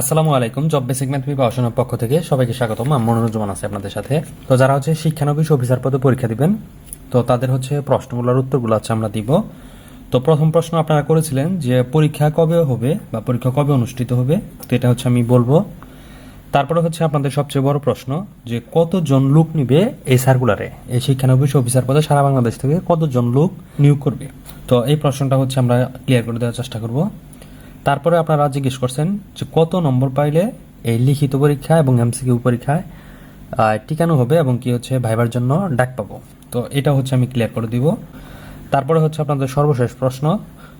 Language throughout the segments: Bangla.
আসসালামু আলাইকুম জব বেসিক ম্যাথ পড়াশোনার পক্ষ থেকে সবাইকে স্বাগতম। আমি মনোরঞ্জন আছে আপনাদের সাথে। তো যারা হচ্ছে শিক্ষানবিশ অফিসার পদে পরীক্ষা দিবেন, তো তাদের হচ্ছে প্রশ্নগুলোর উত্তরগুলো হচ্ছে আমরা দিব। তো প্রথম প্রশ্ন আপনারা করেছিলেন যে পরীক্ষা কবে হবে বা পরীক্ষা কবে অনুষ্ঠিত হবে? তো এটা হচ্ছে আমি বলব। তারপরে হচ্ছে আপনাদের সবচেয়ে বড় প্রশ্ন যে কতজন লোক নিবে এই সার্কুলারে এই শিক্ষানবিশ অফিসার পদে সারা বাংলাদেশ থেকে কতজন লোক নিয়োগ করবে? তো এই প্রশ্নটা হচ্ছে আমরা ক্লিয়ার করে দেওয়ার চেষ্টা করব। তারপরে আপনারা জিজ্ঞেস করছেন যে কত নম্বর পাইলে এই লিখিত পরীক্ষা এবং এমসিকিউ পরীক্ষায় টিকানো হবে এবং কি হচ্ছে ভাইবার জন্য ডাক পাবো। তো এটা হচ্ছে আমি ক্লিয়ার করে দিব। তারপরে হচ্ছে আপনাদের সর্বশেষ প্রশ্ন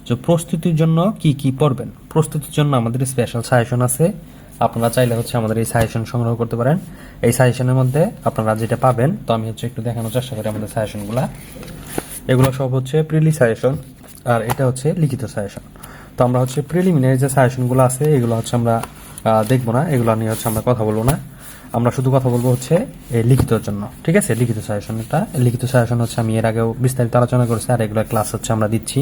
যে প্রস্তুতির জন্য কি কি পড়বেন? প্রস্তুতির জন্য আমাদের স্পেশাল সাজেশন আছে। আপনারা চাইলে হচ্ছে আমাদের এই সাজেশন সংগ্রহ করতে পারেন। এই সাজেশনের মধ্যে আপনারা যেটা পাবেন, তো আমি হচ্ছে একটু দেখানোর চেষ্টা করি আমাদের সাজেশনগুলা এগুলো সব হচ্ছে প্রিলি সাজেশন আর এটা হচ্ছে লিখিত সাজেশন তো আমরা হচ্ছে প্রিলিমিনারি যে সাজেশনগুলো আছে, এগুলো হচ্ছে আমরা দেখব না। এগুলো নিয়ে হচ্ছে আমরা কথা বলব না। আমরা শুধু কথা বলব হচ্ছে এই লিখিতর জন্য, ঠিক আছে? লিখিত সাজেশনটা লিখিত সাজেশন হচ্ছে আমি এর আগেও বিস্তারিত আলোচনা করেছি, আর এগুলো ক্লাস হচ্ছে আমরা দিচ্ছি।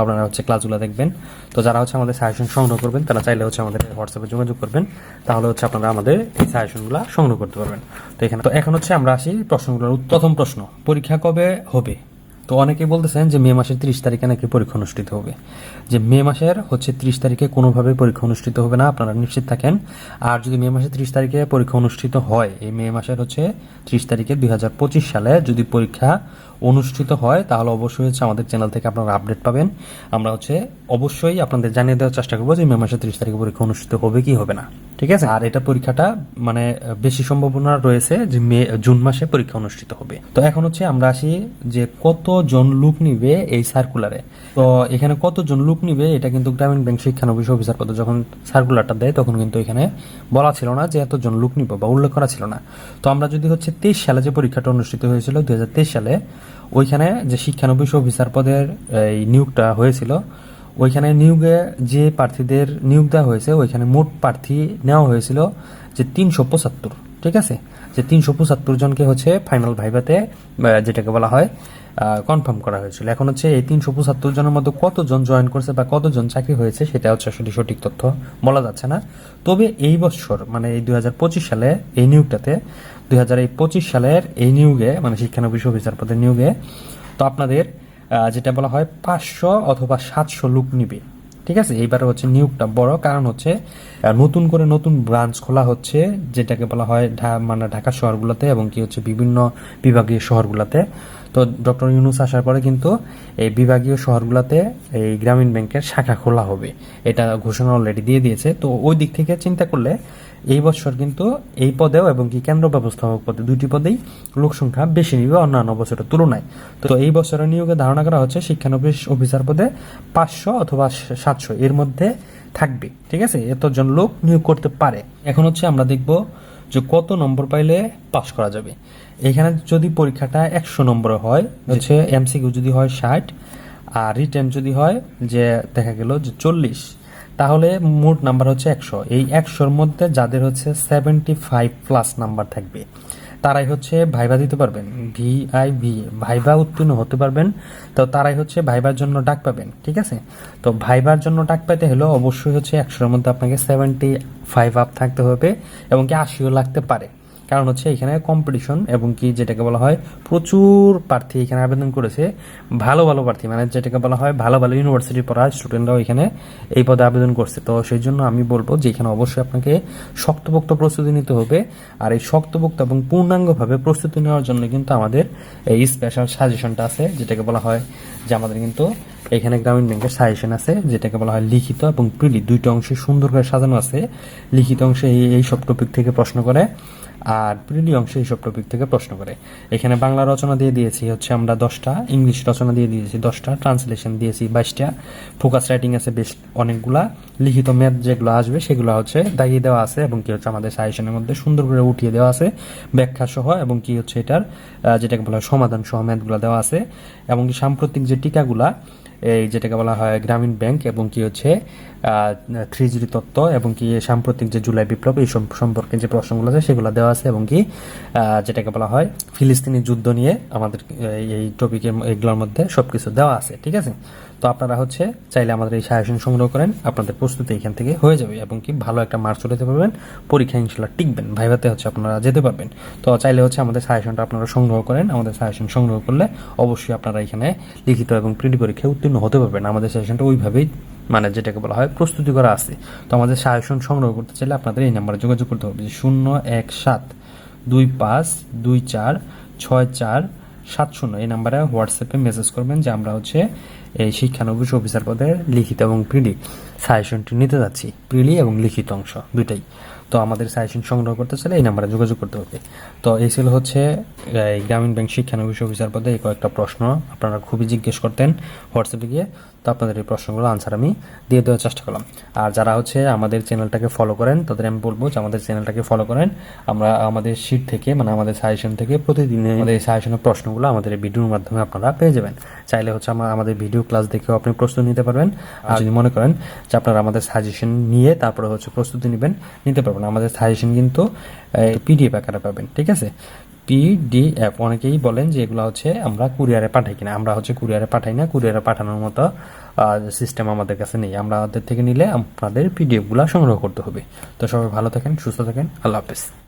আপনারা হচ্ছে ক্লাসগুলো দেখবেন। তো যারা হচ্ছে আমাদের সাজেশন সংগ্রহ করবেন, তারা চাইলে হচ্ছে আমাদের হোয়াটসঅ্যাপে যোগাযোগ করবেন। তাহলে হচ্ছে আপনারা আমাদের এই সাজেশনগুলো সংগ্রহ করতে পারবেন। তো এখানে, তো এখন হচ্ছে আমরা আসি প্রশ্নগুলোর। প্রথম প্রশ্ন, পরীক্ষা কবে হবে? তো অনেকেই বলতেছেন যে মে মাসের ত্রিশ তারিখে নাকি পরীক্ষা অনুষ্ঠিত হবে। যে মে মাসের হচ্ছে ত্রিশ তারিখে কোনোভাবে পরীক্ষা অনুষ্ঠিত হবে না, আপনারা নিশ্চিত থাকেন। আর যদি মে মাসের ত্রিশ তারিখে পরীক্ষা অনুষ্ঠিত হয়, এই মে মাসের হচ্ছে ত্রিশ তারিখে দু হাজার পঁচিশ সালে যদি পরীক্ষা অনুষ্ঠিত হয়, তাহলে অবশ্যই হচ্ছে আমাদের চ্যানেল থেকে আপনারা আপডেট পাবেন। আমরা হচ্ছে অবশ্যই আপনাদের জানিয়ে দেওয়ার চেষ্টা করব যে মে মাসের ত্রিশ তারিখে পরীক্ষা অনুষ্ঠিত হবে কি হবে না। ঠিক আছে? আর এটা পরীক্ষাটা মানে বেশি সম্ভাবনা রয়েছে যে মে, জুন মাসে পরীক্ষা অনুষ্ঠিত হবে। তো এখন হচ্ছে আমরা আসি যে কতজন লোক নিবে এই সার্কুলারে তো এখানে কতজন লোক নিবে এটা কিন্তু গ্রামীণ ব্যাংক শিক্ষানবিশ অফিসার পদে যখন সার্কুলারটা দেয় তখন কিন্তু এখানে বলা ছিল না যে এতজন লোক নিব বা উল্লেখ করা ছিল না। তো আমরা যদি হচ্ছে তেইশ সালে যে পরীক্ষাটা অনুষ্ঠিত হয়েছিল দুই সালে, ওইখানে যে শিক্ষানবিশ অফিসার পদের এই নিয়োগটা হয়েছিল, ওইখানে নিয়োগে যে প্রার্থীদের নিয়োগ দেওয়া হয়েছে, ওইখানে মোট প্রার্থী নেওয়া হয়েছিল যে তিনশো পঁচাত্তর, ঠিক আছে? যে তিনশো পঁচাত্তর জনকে হচ্ছে ফাইনাল ভাইভাতে যেটাকে বলা হয় কনফার্ম করা হয়েছিল। এখন হচ্ছে এই তিনশো পঁচাত্তর জনের মধ্যে কতজন জয়েন করছে বা কতজন চাকরি হয়েছে সেটা হচ্ছে আসলে সঠিক তথ্য বলা যাচ্ছে না। তবে এই বছর মানে এই দুই হাজার পঁচিশ সালে এই নিয়োগটাতে, দুই সালের এই নিয়োগে মানে শিক্ষানবিশ অফিসার পদের নিয়োগে, তো আপনাদের যেটা বলা হয় পাঁচশো অথবা সাতশো লোক নিবে। ঠিক আছে? এইবার হচ্ছে নিয়োগটা বড়। কারণ হচ্ছে নতুন করে নতুন ব্রাঞ্চ খোলা হচ্ছে, যেটাকে বলা হয় মানে ঢাকা শহরগুলোতে এবং কি হচ্ছে বিভিন্ন বিভাগীয় শহরগুলোতে। তো ডক্টর ইউনুস আসার পরে কিন্তু এই বিভাগীয় শহরগুলোতে এই গ্রামীণ ব্যাংকের শাখা খোলা হবে। এটা ঘোষণা অলরেডি দিয়ে দিয়েছে। তো ওই দিক থেকে চিন্তা করলে এই বছর কিন্তু এই পদেও এবং কি কেন্দ্র ব্যবস্থাপক পদে দুটি পদেই লোক সংখ্যা বেশি নিবে অন্যান্য বছরের তুলনায়। তো এই বছরের নিয়োগে ধারণা করা হচ্ছে শিক্ষানবিশ অফিসার পদে পাঁচশো অথবা সাতশো এর মধ্যে থাকবে। ঠিক আছে? এতজন লোক নিয়োগ করতে পারে। এখন হচ্ছে আমরা দেখব যে কত নম্বর পাইলে পাস করা যাবে। এখানে যদি পরীক্ষাটা একশো নম্বর হয় হচ্ছে এমসিকিউ যদি হয় ষাট আর রিটার্ন যদি হয় যে দেখা গেল যে চল্লিশ তাহলে মোট নাম্বার হচ্ছে একশো। এই একশোর মধ্যে যাদের হচ্ছে সেভেন্টি ফাইভ প্লাস নাম্বার থাকবে। তারাই হচ্ছে ভাইবা দিতে পারবেন ভি আই ভি ভাইবা উত্তীর্ণ হতে পারবেন। তো তারাই হচ্ছে ভাইবার জন্য ডাক পাবেন, ঠিক আছে? তো ভাইবার জন্য ডাক পেতে হলে অবশ্যই হচ্ছে একশোর মধ্যে আপনাকে সেভেন্টি ফাইভ আপ থাকতে হবে এবং কি আশিও লাগতে পারে। কারণ হচ্ছে এখানে কম্পিটিশন এবং কি যেটাকে বলা হয় প্রচুর প্রার্থী এখানে আবেদন করেছে। ভালো ভালো প্রার্থী মানে যেটাকে বলা হয় ভালো ভালো ইউনিভার্সিটি পড়া স্টুডেন্টরাও এখানে এই পদে আবেদন করছে। তো সেই জন্য আমি বলব যে এখানে অবশ্যই আপনাকে শক্তপোক্ত প্রস্তুতি নিতে হবে। আর এই শক্তপোক্ত এবং পূর্ণাঙ্গভাবে প্রস্তুতি নেওয়ার জন্য কিন্তু আমাদের এই স্পেশাল সাজেশনটা আছে, যেটাকে বলা হয় যে আমাদের কিন্তু এখানে গ্রামীণ ব্যাংকের সাজেশন আছে, যেটাকে বলা হয় লিখিত এবং প্রিলি দুইটা অংশে সুন্দর করে সাজানো আছে। লিখিত অংশে এই সব টপিক থেকে প্রশ্ন করে। আর প্রিলি অংশে এইসব টপিক থেকে প্রশ্ন করে। এখানে বাংলা রচনা দিয়ে দিয়েছি হচ্ছে আমরা দশটা, ইংলিশ রচনা দিয়ে দিয়েছি দশটা ট্রান্সলেশন দিয়েছি বাইশটা ফোকাস রাইটিং আছে বেশ অনেকগুলা, লিখিত ম্যাথ যেগুলো আসবে সেগুলো হচ্ছে দাগিয়ে দেওয়া আছে এবং কি হচ্ছে আমাদের সাজেশনের মধ্যে সুন্দর করে উঠিয়ে দেওয়া আছে ব্যাখ্যা সহ এবং কি হচ্ছে এটার যেটাকে বলা হয় সমাধান সহ ম্যাথগুলো দেওয়া আছে এবং সাম্প্রতিক যে টিকাগুলা এই যেটাকে বলা হয় গ্রামীণ ব্যাংক এবং কি হচ্ছে থ্রি জি তত্ত্ব এবং কি সাম্প্রতিক যে জুলাই বিপ্লব এই সম- সম্পর্কে যে প্রশ্নগুলো আছে সেগুলো দেওয়া আছে এবং কি যেটাকে বলা হয় ফিলিস্তিনি যুদ্ধ নিয়ে আমাদের এই টপিকের এগুলোর মধ্যে সবকিছু দেওয়া আছে, ঠিক আছে? তো আপনারা হচ্ছে চাইলে আমাদের এই সাজেশন সংগ্রহ করেন। আপনাদের প্রস্তুতি এখান থেকে হয়ে যাবে এবং কি ভালো একটা মার্কস উঠাতে পারবেন। পরীক্ষা ইনশাল্লাহ টিকবেন, ভাইভাতে হচ্ছে আপনারা যেতে পারবেন। তো চাইলে হচ্ছে আমাদের সাজেশনটা আপনারা সংগ্রহ করেন। আমাদের সাজেশন সংগ্রহ করলে অবশ্যই আপনারা এখানে লিখিত এবং প্রিন্ট পরীক্ষায় উত্তীর্ণ হতে পারবেন। আমাদের সাজেশনটা ওইভাবেই মানে যেটাকে বলা হয় প্রস্তুতি করা আছে। তো আমাদের সাজেশন সংগ্রহ করতে চাইলে আপনাদের এই নাম্বারে যোগাযোগ করতে হবে শূন্য এক সাত দুই পাঁচ দুই চার ছয় চার সাত শূন্য এই নাম্বারে হোয়াটসঅ্যাপে মেসেজ করবেন যে আমরা হচ্ছে এই শিক্ষানবিশ অফিসার পদে লিখিত এবং প্রিলি সাজেশনটি নিতে যাচ্ছি। প্রিলি এবং লিখিত অংশ দুইটাই। তো আমাদের সাজেশন সংগ্রহ করতে চাইলে এই নাম্বারে যোগাযোগ করতে হবে। তো এই ছিল হচ্ছে গ্রামীণ ব্যাংক শিক্ষানবিশ অফিসার পদে এই কয়েকটা প্রশ্ন। আপনারা খুবই জিজ্ঞেস করতেন হোয়াটসঅ্যাপে গিয়ে। তো আপনাদের এই প্রশ্নগুলো আনসার আমি দিয়ে দেওয়ার চেষ্টা করলাম। আর যারা হচ্ছে আমাদের চ্যানেলটাকে ফলো করেন, তাদের আমি বলব যে আমাদের চ্যানেলটাকে ফলো করেন। আমরা আমাদের শিট থেকে মানে আমাদের সাজেশন থেকে প্রতিদিন আমাদের এই সাজেশনের প্রশ্নগুলো আমাদের ভিডিওর মাধ্যমে আপনারা পেয়ে যাবেন। চাইলে হচ্ছে আমরা আমাদের ভিডিও ক্লাস দেখেও আপনি প্রস্তুতি নিতে পারবেন। আর যদি মনে করেন যে আপনারা আমাদের সাজেশন নিয়ে তারপরে হচ্ছে প্রস্তুতি নেবেন, নিতে পারবেন। আমাদের সাজেশন কিন্তু পিডিএফ আকারে পাবেন, ঠিক আছে? পিডিএফ অনেকেই বলেন যে এগুলো হচ্ছে আমরা কুরিয়ারে পাঠাই কিনা। আমরা হচ্ছে কুরিয়ারে পাঠাই না কুরিয়ারে পাঠানোর মতো সিস্টেম আমাদের কাছে নেই। আমরা ওদের থেকে নিলে আপনাদের পিডিএফগুলো সংগ্রহ করতে হবে। তো সবাই ভালো থাকেন, সুস্থ থাকেন। আল্লাহ হাফেজ।